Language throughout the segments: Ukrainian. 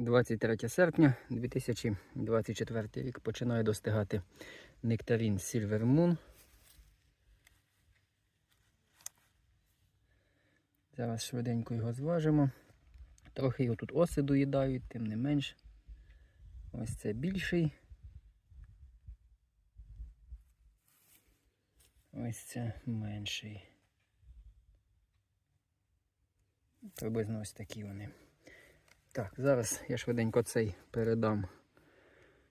23 серпня 2024 рік починає достигати нектарин Silver Moon. Зараз швиденько його зважимо. Трохи його тут оси доїдають, тим не менш. Ось це більший. Ось це менший. Приблизно ось такі вони. Так, зараз я швиденько цей передам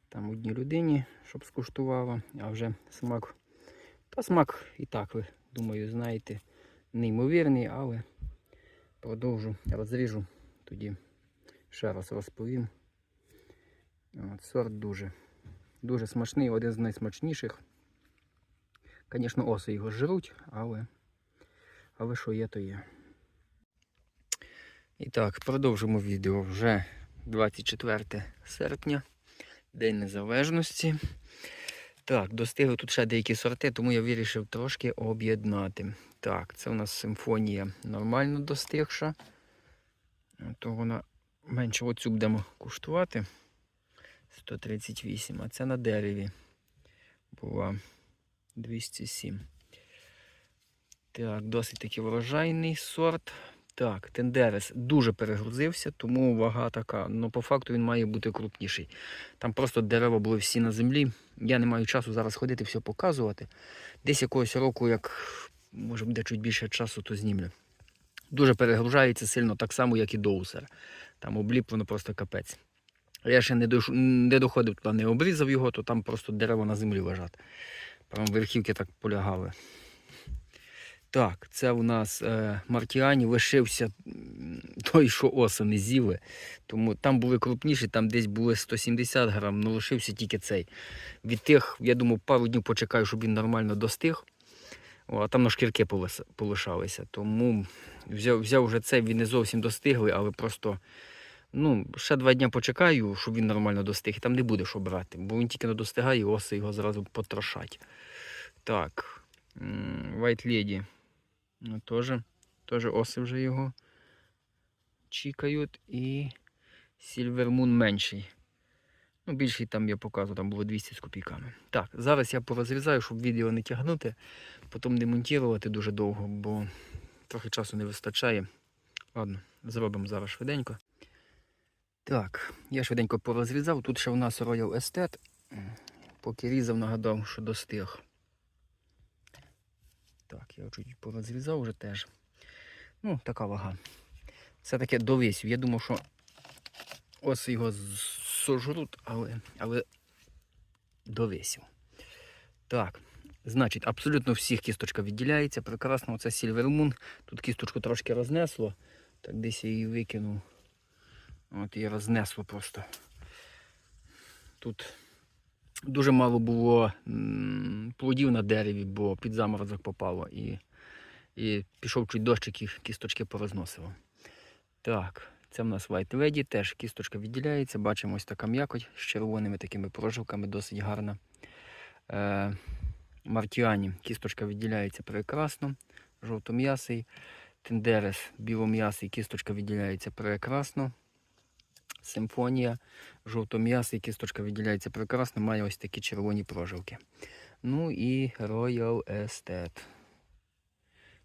там одній людині, щоб скуштувала, а вже смак. Та смак і так ви, думаю, знаєте, неймовірний, але продовжу, розріжу, тоді ще раз розповім. От, сорт дуже, дуже смачний, один з найсмачніших. Звісно, оси його жруть, але, але що є, то є. І так, продовжимо відео вже 24 серпня, День Незалежності. Так, достигли тут ще деякі сорти, тому я вирішив трошки об'єднати. Так, це у нас симфонія нормально достигша. То вона менше оцю будемо куштувати. 138, а це на дереві була 207. Так, досить таки врожайний сорт. Так, тендерес дуже перегрузився, тому вага така. Ну, по факту він має бути крупніший. Там просто дерева були всі на землі. Я не маю часу зараз ходити, все показувати. Десь якогось року, як може буде чуть більше часу, то знімлю. Дуже перегружається сильно, так само, як і доусер. Там обліп, воно просто капець. Я ще не, дош... не доходив туди, не обрізав його, то там просто дерева на землі лежать. Прям верхівки так полягали. Так, це у нас е, Мартіані лишився той, що осени з'їли. Тому там були крупніші, там десь були 170 грам, але лишився тільки цей. Від тих, я думаю, пару днів почекаю, щоб він нормально достиг. О, а там на шкірки полишалися. Тому взяв, взяв вже цей, він не зовсім достигли, але просто ну, ще два дні почекаю, щоб він нормально достиг. І там не буде що брати, бо він тільки не достигає, і оси його зразу потрошать. Так, White Lady. Ну, тоже, тоже оси вже його чікають. І Moon менший. Ну, більший там я показував, там було 200 з копійками. Так, зараз я порозрізаю, щоб відео не тягнути, потім не монтувати дуже довго, бо трохи часу не вистачає. Ладно, зробимо зараз швиденько. Так, я швиденько порозрізав. Тут ще у нас Royal Estate. Поки різав, нагадав, що достиг. Так, я чуть порозрізав вже теж. Ну, така вага. Все таке довісів. Я думав, що ось його сожруть, але, але довісів. Так, значить, абсолютно всіх кісточка відділяється. Прекрасно, оце Silver Moon. Тут кісточку трошки рознесло. Так десь я її викинув. От її рознесло просто. Тут дуже мало було плодів на дереві, бо під заморозок попало і, і пішов чуть дощик і кісточки порозносило. Так, це в нас White Lady, теж кісточка відділяється. Бачимо ось така м'якоть з червоними такими прожилками, досить гарна. Е, Мартіані кісточка відділяється прекрасно. Жовтом'ясий. Тендерес білом'ясий, кісточка відділяється прекрасно. Симфонія, жовтом'ясий, кісточка відділяється прекрасно, має ось такі червоні прожилки. Ну і Royal Estate.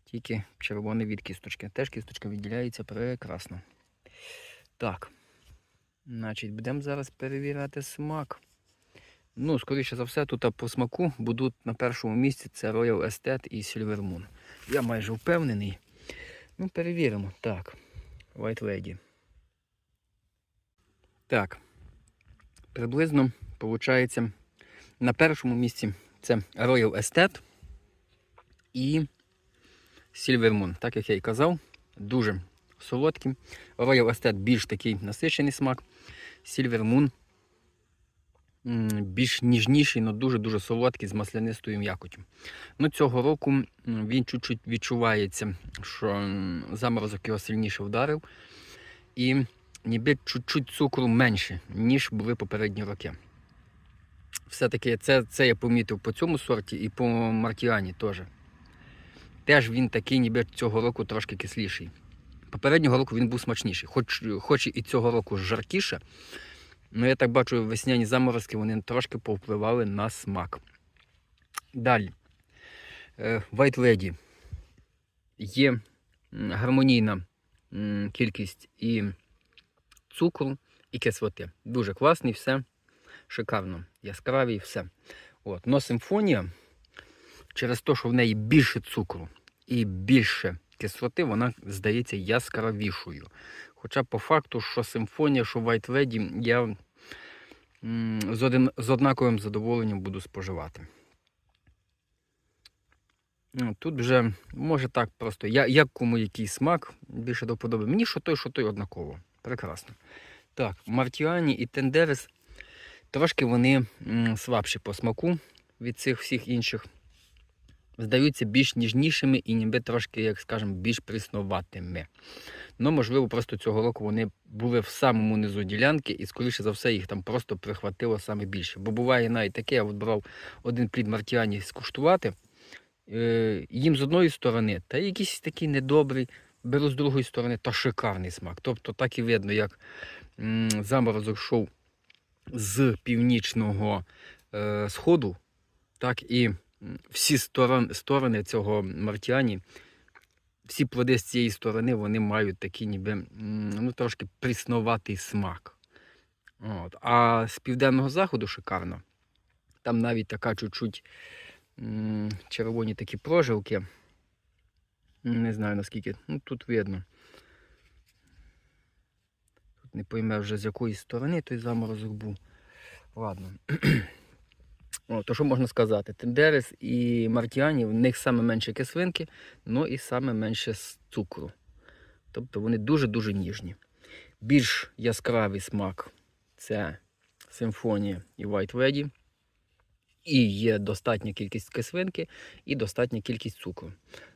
Тільки червоний від кісточки. Теж кісточка відділяється прекрасно. Так. Значить, будемо зараз перевіряти смак. Ну, скоріше за все, тут по смаку будуть на першому місці це Royal Estate і Silver Moon. Я майже впевнений. Ну, перевіримо. Так. White Lady. Так. Приблизно, виходить, на першому місці це Royal Estate і Silver Moon. Так як я і казав, дуже солодкі. Royal Estate більш такий насичений смак. Silver Moon більш ніжніший, але дуже-дуже солодкий з маслянистою м'якотю. Ну, цього року він чуть-чуть відчувається, що заморозок його сильніше вдарив. І ніби чуть-чуть цукру менше, ніж були попередні роки. Все-таки це, це я помітив по цьому сорті і по Мартіані теж. Теж він такий, ніби цього року трошки кисліший. Попереднього року він був смачніший, хоч, хоч і цього року жаркіше. Ну, я так бачу, весняні заморозки вони трошки повпливали на смак. Далі. Е, White Lady. Є гармонійна кількість і цукру, і кислоти. Дуже класний, все шикарно, яскравий, все. От. Но симфонія, через те, що в неї більше цукру і більше кислоти, вона здається яскравішою. Хоча по факту, що симфонія, що White Lady, я з, один, з однаковим задоволенням буду споживати. Ну, Тут вже може так просто. Я, як кому який смак більше до вподоби. Мені що той, що той однаково. Прекрасно. Так, Мартіані і Тендерес трошки вони слабші по смаку від цих всіх інших. Здаються більш ніжнішими і ніби трошки, як скажемо, більш пріснуватими. Ну, можливо, просто цього року вони були в самому низу ділянки, і, скоріше за все, їх там просто прихватило саме більше. Бо буває навіть таке, я от брав один плід Мартіані скуштувати. Е, їм з одної сторони, та якийсь такий недобрий, беру з другої сторони, та шикарний смак. Тобто так і видно, як заморозок йшов з північного е, сходу, так і всі сторон, сторони цього мартіані, всі плоди з цієї сторони, вони мають такий ніби ну, трошки пріснуватий смак. От. А з південного заходу шикарно. Там навіть така чуть-чуть червоні такі прожилки. Не знаю наскільки. Ну, тут видно. Тут не пойме вже з якої сторони той заморозок був. Ладно. О, то що можна сказати? Тендерес і Мартіані, в них саме менше кислинки, ну і саме менше цукру. Тобто вони дуже-дуже ніжні. Більш яскравий смак це симфонія і White Lady. І є достатня кількість кислинки і достатня кількість цукру.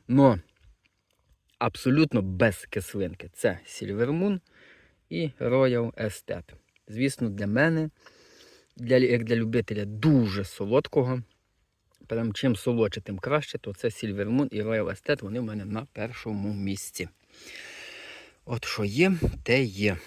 Но абсолютно без кислинки це Silver Moon і Royal Estate. Звісно, для мене, для, як для любителя дуже солодкого, прям чим солодше, тим краще, то це Silver Moon і Royal Estate, вони в мене на першому місці. От що є, те є.